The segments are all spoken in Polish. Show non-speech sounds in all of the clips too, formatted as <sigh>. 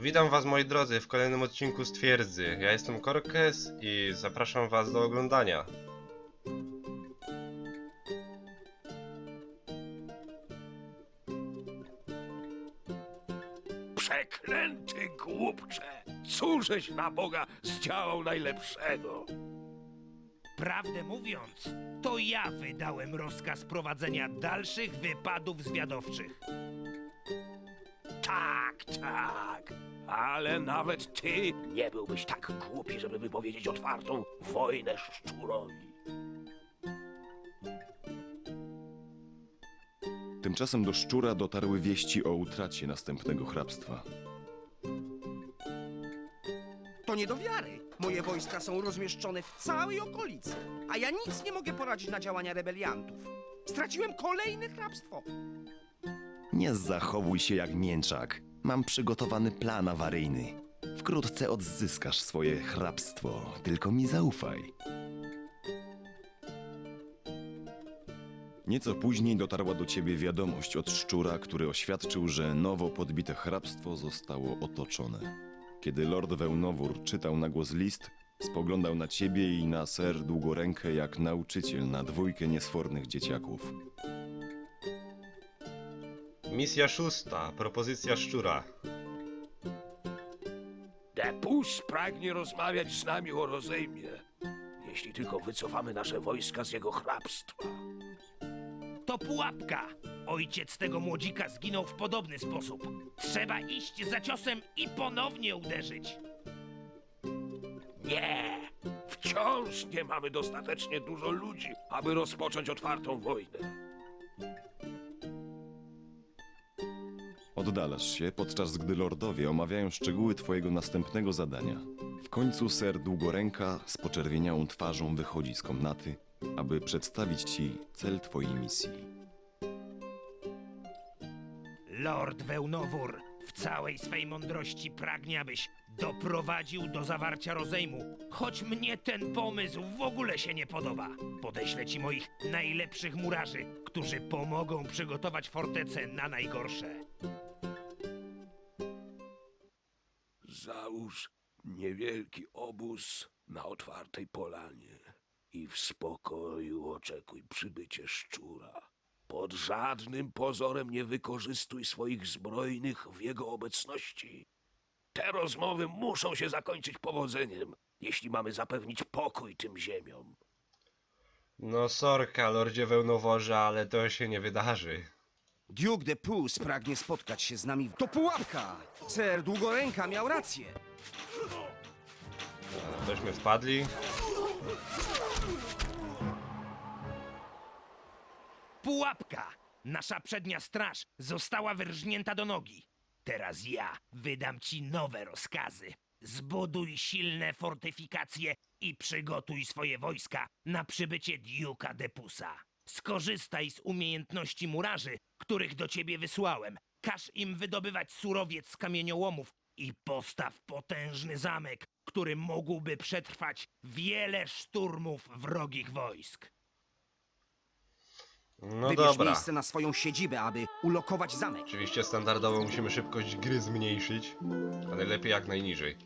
Witam was moi drodzy w kolejnym odcinku z Twierdzy. Ja jestem Korkes i zapraszam was do oglądania. Przeklęty głupcze! Cóżeś na Boga zdziałał najlepszego? Prawdę mówiąc, to ja wydałem rozkaz prowadzenia dalszych wypadów zwiadowczych. Tak, tak. Ale nawet ty nie byłbyś tak głupi, żeby wypowiedzieć otwartą wojnę szczurowi. Tymczasem do szczura dotarły wieści o utracie następnego hrabstwa. To nie do wiary. Moje wojska są rozmieszczone w całej okolicy, a ja nic nie mogę poradzić na działania rebeliantów. Straciłem kolejne hrabstwo. Nie zachowuj się jak mięczak. Mam przygotowany plan awaryjny. Wkrótce odzyskasz swoje hrabstwo, tylko mi zaufaj. Nieco później dotarła do ciebie wiadomość od szczura, który oświadczył, że nowo podbite hrabstwo zostało otoczone. Kiedy lord Wełnowór czytał na głos list, spoglądał na ciebie i na ser Długorękę jak nauczyciel na dwójkę niesfornych dzieciaków. Misja szósta, propozycja szczura. Depus pragnie rozmawiać z nami o rozejmie. Jeśli tylko wycofamy nasze wojska z jego hrabstwa. To pułapka. Ojciec tego młodzika zginął w podobny sposób. Trzeba iść za ciosem i ponownie uderzyć. Nie! Wciąż nie mamy dostatecznie dużo ludzi, aby rozpocząć otwartą wojnę. Oddalasz się, podczas gdy lordowie omawiają szczegóły twojego następnego zadania. W końcu ser Długoręka z poczerwieniałą twarzą wychodzi z komnaty, aby przedstawić ci cel twojej misji. Lord Wełnowór w całej swej mądrości pragnie, abyś doprowadził do zawarcia rozejmu, choć mnie ten pomysł w ogóle się nie podoba. Podeślę ci moich najlepszych murarzy, którzy pomogą przygotować fortecę na najgorsze. Załóż niewielki obóz na otwartej polanie i w spokoju oczekuj przybycie szczura. Pod żadnym pozorem nie wykorzystuj swoich zbrojnych w jego obecności. Te rozmowy muszą się zakończyć powodzeniem, jeśli mamy zapewnić pokój tym ziemiom. No sorka, lordzie Wełnoworze, ale to się nie wydarzy. Duke de Pus pragnie spotkać się z nami. To pułapka! Ser Długoręka miał rację. Tośmy wpadli. Pułapka! Nasza przednia straż została wyrżnięta do nogi. Teraz ja wydam ci nowe rozkazy. Zbuduj silne fortyfikacje i przygotuj swoje wojska na przybycie Duke'a Depusa. Skorzystaj z umiejętności murarzy, których do ciebie wysłałem. Każ im wydobywać surowiec z kamieniołomów i postaw potężny zamek, który mógłby przetrwać wiele szturmów wrogich wojsk. No Wybierz dobra. miejsce na swoją siedzibę, aby ulokować zamek. Oczywiście standardowo musimy szybkość gry zmniejszyć, a najlepiej jak najniżej.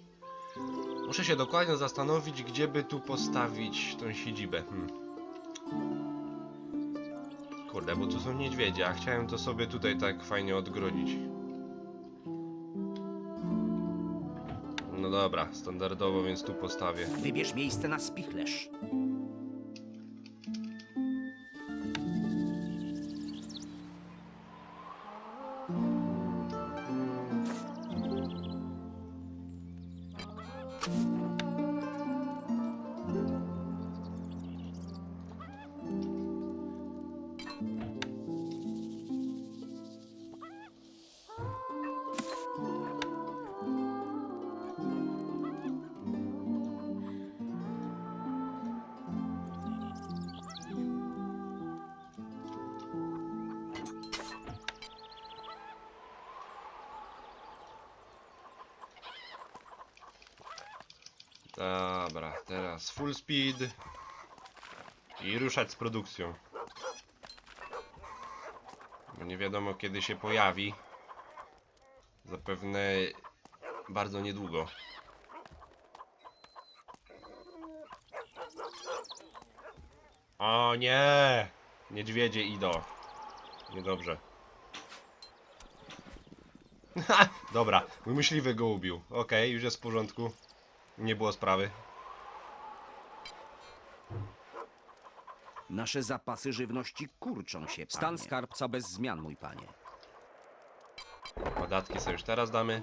Muszę się dokładnie zastanowić, gdzie by tu postawić tą siedzibę. Hmm. Kurde, bo tu są niedźwiedzie, a chciałem to sobie tutaj tak fajnie odgrodzić. No dobra, standardowo, więc tu postawię. Wybierz miejsce na spichlerz. Dobra, teraz full speed i ruszać z produkcją. Bo nie wiadomo kiedy się pojawi. Zapewne bardzo niedługo. O nie! Niedźwiedzie idą. Niedobrze. <laughs> Dobra, mój myśliwy go ubił. Okej, już jest w porządku. Nie było sprawy. Nasze zapasy żywności kurczą się, panie. Stan skarbca bez zmian, mój panie. Podatki sobie już teraz damy.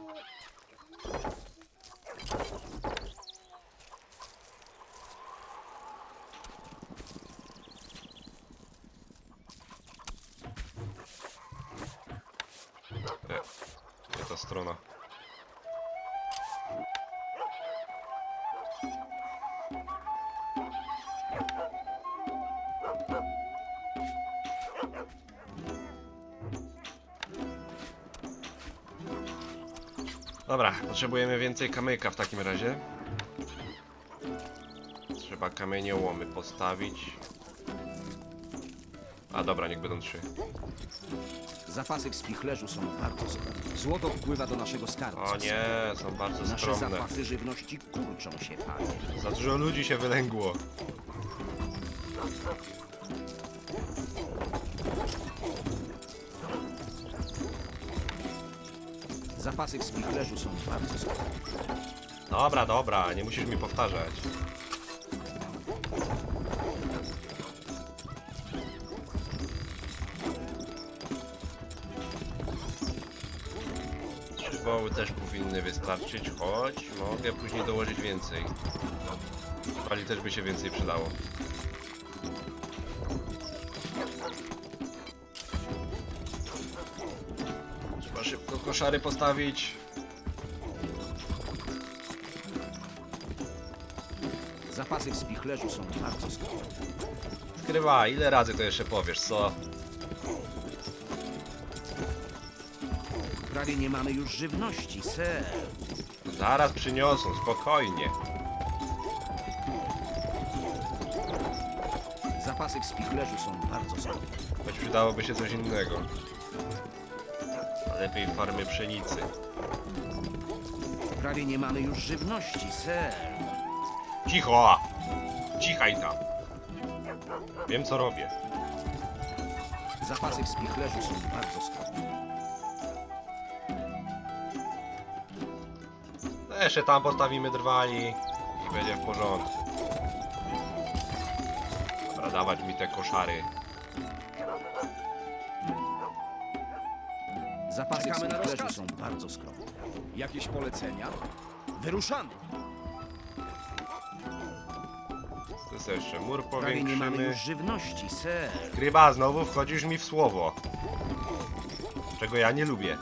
E, nie ta strona. Dobra, potrzebujemy więcej kamyka w takim razie. Trzeba kamieniołomy postawić. A dobra, niech będą trzy. Zapasy w spichlerzu są bardzo skromne. Złoto wpływa do naszego skarbca. O nie, są bardzo Nasze skromne. zapasy żywności kurczą się, panie. Za dużo ludzi się wylęgło. Zapasy w spichlerzu są bardzo skromne. Dobra, dobra, nie musisz mi powtarzać. Trzy woły też powinny wystarczyć, choć mogę później dołożyć więcej. Pali też by się więcej przydało. Koszary postawić. Zapasy w spichlerzu są bardzo skromne. Skrywa, ile razy to jeszcze powiesz, co? Prawie nie mamy już żywności, ser. Zaraz przyniosą, spokojnie. Zapasy w spichlerzu są bardzo skromne. Choć przydałoby się coś innego. Lepiej farmy pszenicy. Prawie nie mamy już żywności, ser. Cicho! Cichaj tam! Wiem co robię. Zapasy w spichlerzu są bardzo skromne. Jeszcze tam postawimy drwali i będzie w porządku. Dobra, dawać mi te koszary. Zapasy w Czekamy na spichlerzu rozkazy. są bardzo skromne. Jakieś polecenia? Wyruszamy! To jest jeszcze mur Prawie nie mamy powiększymy. już żywności, ser. Kryba, znowu wchodzisz mi w słowo. Czego ja nie lubię.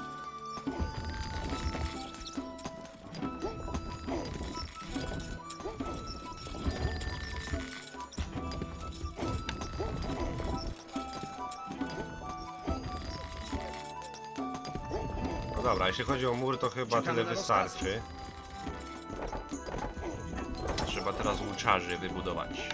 Jeśli chodzi o mur, to chyba Czekamy tyle na wystarczy. Trzeba teraz łuczarzy wybudować.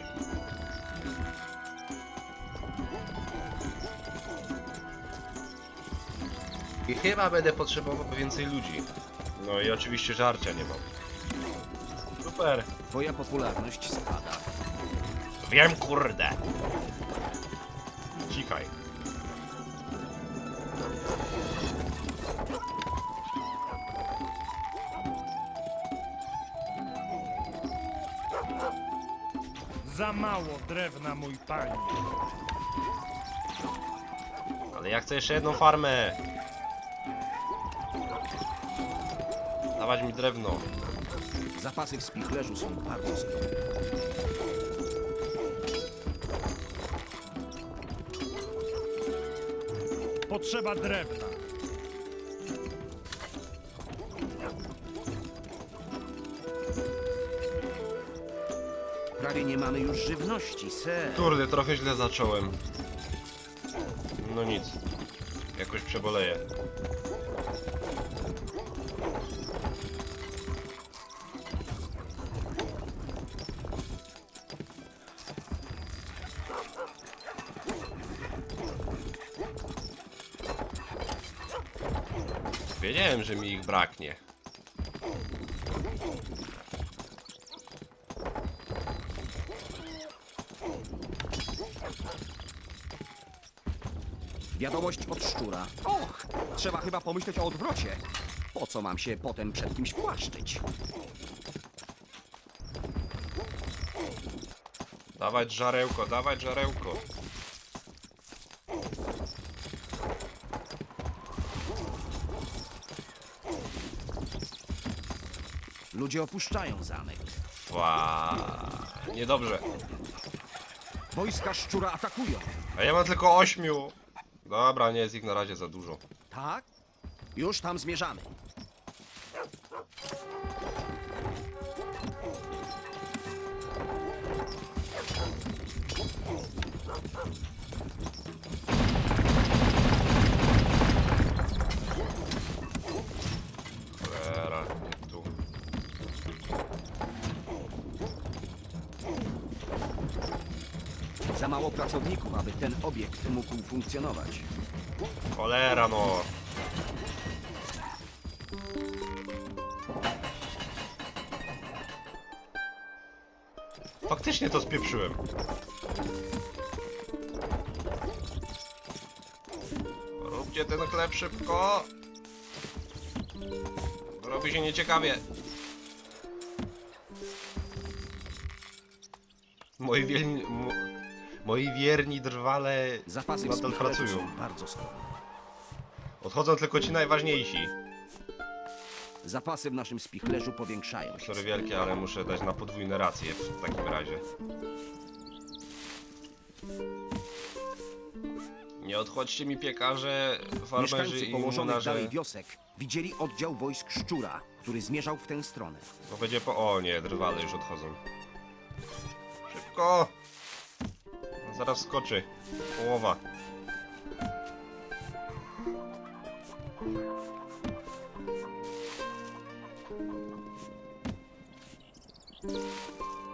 I chyba będę potrzebował więcej ludzi. No i oczywiście żarcia nie mam. Super. Twoja popularność spada. Wiem kurde. Cikaj. Za mało drewna, mój panie. Ale ja chcę jeszcze jedną farmę. Dawać mi drewno. Zapasy w spichlerzu są bardzo skromne. Potrzeba drewna. Prawie nie mamy już żywności, ser. Kurde, trochę źle zacząłem. No nic. Jakoś przeboleję. Wiedziałem, że mi ich braknie. Wiadomość od szczura. Och, trzeba chyba pomyśleć o odwrocie. Po co mam się potem przed kimś płaszczyć? Dawać żarełko, dawać żarełko. Ludzie opuszczają zamek. Fa. Niedobrze. Wojska szczura atakują. A ja mam tylko ośmiu. Dobra, nie jest ich na razie za dużo. Tak? Już tam zmierzamy. Za mało pracowników, aby ten obiekt mógł funkcjonować. Cholera no. Faktycznie to spieprzyłem. Róbcie ten chleb szybko. Robi się nieciekawie. Moi wierni... mo- Moi wierni drwale Zapasy nadal pracują. są bardzo. Odchodzą tylko ci najważniejsi. Zapasy w naszym spichlerzu powiększają się. Sorry wielkie, ale muszę dać na podwójne racje w takim razie. Nie odchodźcie mi piekarze, farmerzy Mieszkańcy i położonych młynarze. dalej wiosek widzieli oddział wojsk szczura, który zmierzał w tę stronę. Bo będzie po... O nie, drwale już odchodzą. Szybko! Zaraz skoczy. Połowa.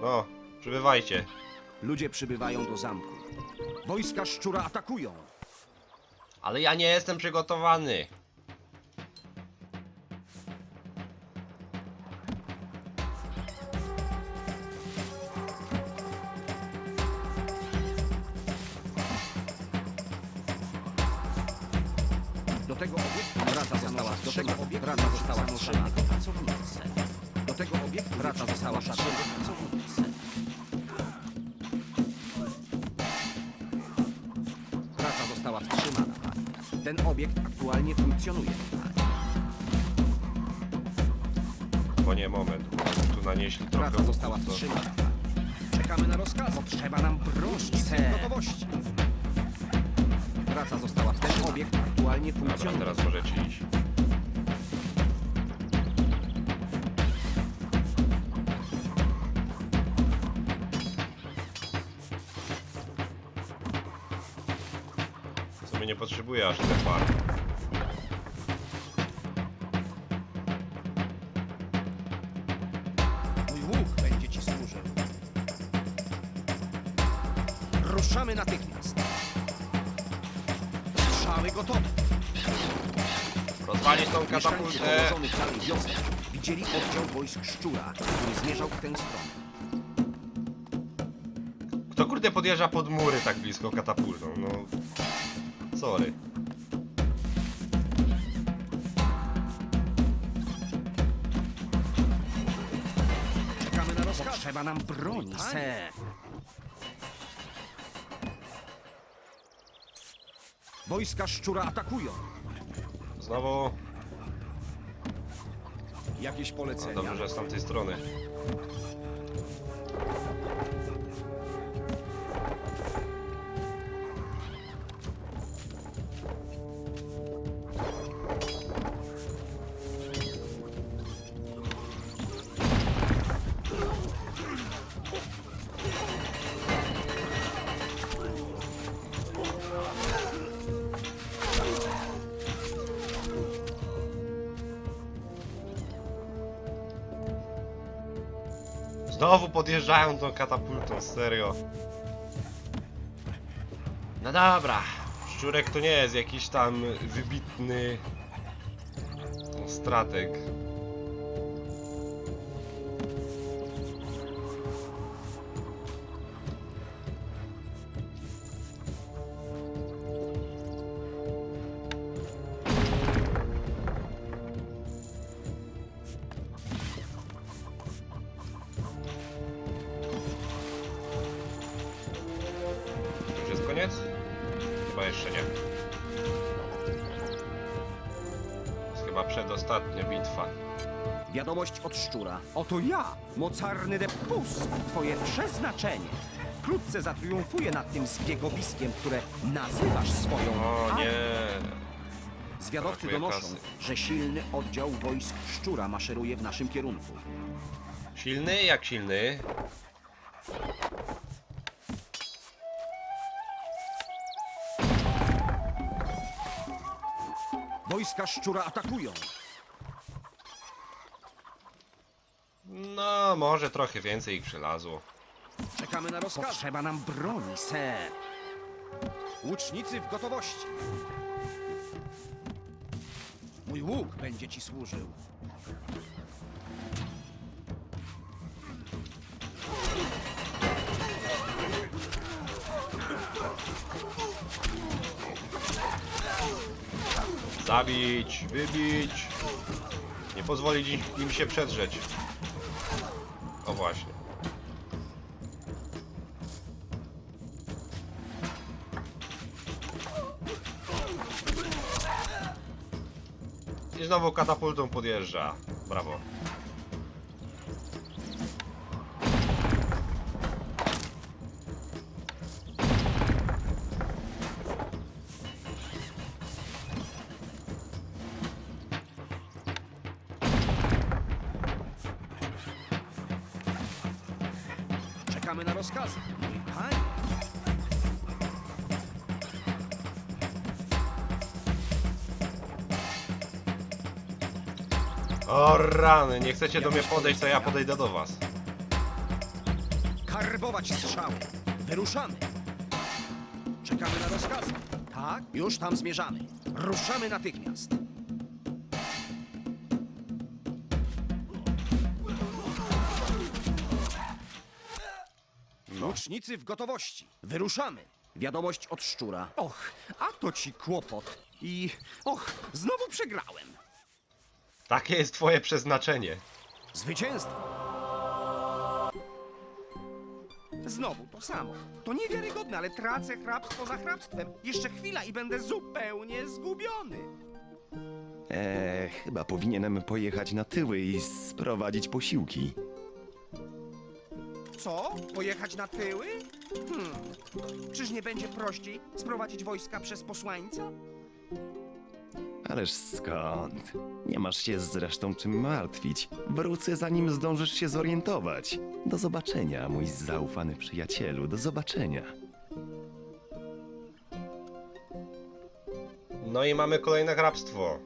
No, przybywajcie. Ludzie przybywają do zamku. Wojska szczura atakują. Ale ja nie jestem przygotowany. Została wstrzymana. Ten obiekt aktualnie funkcjonuje. Bo nie, moment. bo Tu nanieśli trochę... Praca została to- wstrzymana. Czekamy na rozkaz. Potrzeba nam broni. gotowości. Praca została Ten obiekt aktualnie Dobra, funkcjonuje. teraz możecie iść. Potrzebuję aż te par. Mój łuk będzie ci służył. Ruszamy natychmiast. Strzały gotowe. Rozwalić tą Mieszkańcy katapultę! położonych dalej wiosek widzieli oddział wojsk szczura, który zmierzał w tę stronę. Kto kurde podjeżdża pod mury tak blisko katapultą? No... Sorry. Czekamy na rozkaz. Potrzeba nam broni, ser. Wojska szczura atakują. Znowu... Jakieś No, polecenia? dobrze, że z tamtej strony. Znowu podjeżdżają tą katapultą, serio. No dobra. Szczurek to nie jest jakiś tam wybitny strateg. Jeszcze nie. To jest chyba przedostatnia bitwa. Wiadomość od szczura. Oto ja, mocarny Depus, twoje przeznaczenie. Wkrótce zatriumfuję nad tym zbiegowiskiem, które nazywasz swoją O armią. nie! Zwiadowcy Brakuje donoszą, kasy. że silny oddział wojsk szczura maszeruje w naszym kierunku. Silny jak silny. Wojska szczura atakują. No, może trochę więcej ich przylazło. Czekamy na rozkaz. Potrzeba nam broni, ser. Łucznicy w gotowości. Mój łuk będzie ci służył. Zabić, wybić. Nie pozwolić im, się przedrzeć. O właśnie. I znowu katapultą podjeżdża. Brawo. Czekamy na rozkazy. Panie. O rany, nie chcecie do mnie podejść, to ja podejdę do was. Karbować strzały. Wyruszamy. Czekamy na rozkazy. Tak, już tam zmierzamy. Ruszamy natychmiast. Łucznicy w gotowości. Wyruszamy. Wiadomość od szczura. Och, a to ci kłopot. I... Och, znowu przegrałem. Takie jest twoje przeznaczenie. Zwycięstwo. Znowu to samo. To niewiarygodne, ale tracę hrabstwo za hrabstwem. Jeszcze chwila i będę zupełnie zgubiony. Eee, chyba powinienem pojechać na tyły i sprowadzić posiłki. Co? Pojechać na tyły? Hmm. Czyż nie będzie prościej sprowadzić wojska przez posłańca? Ależ skąd? Nie masz się zresztą czym martwić. Wrócę zanim zdążysz się zorientować. Do zobaczenia, mój zaufany przyjacielu, do zobaczenia. No i mamy kolejne hrabstwo.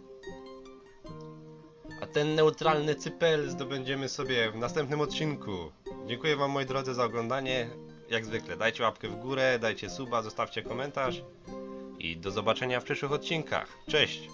A ten neutralny cypel zdobędziemy sobie w następnym odcinku. Dziękuję wam moi drodzy za oglądanie. Jak zwykle dajcie łapkę w górę, dajcie suba, zostawcie komentarz. I do zobaczenia w przyszłych odcinkach. Cześć!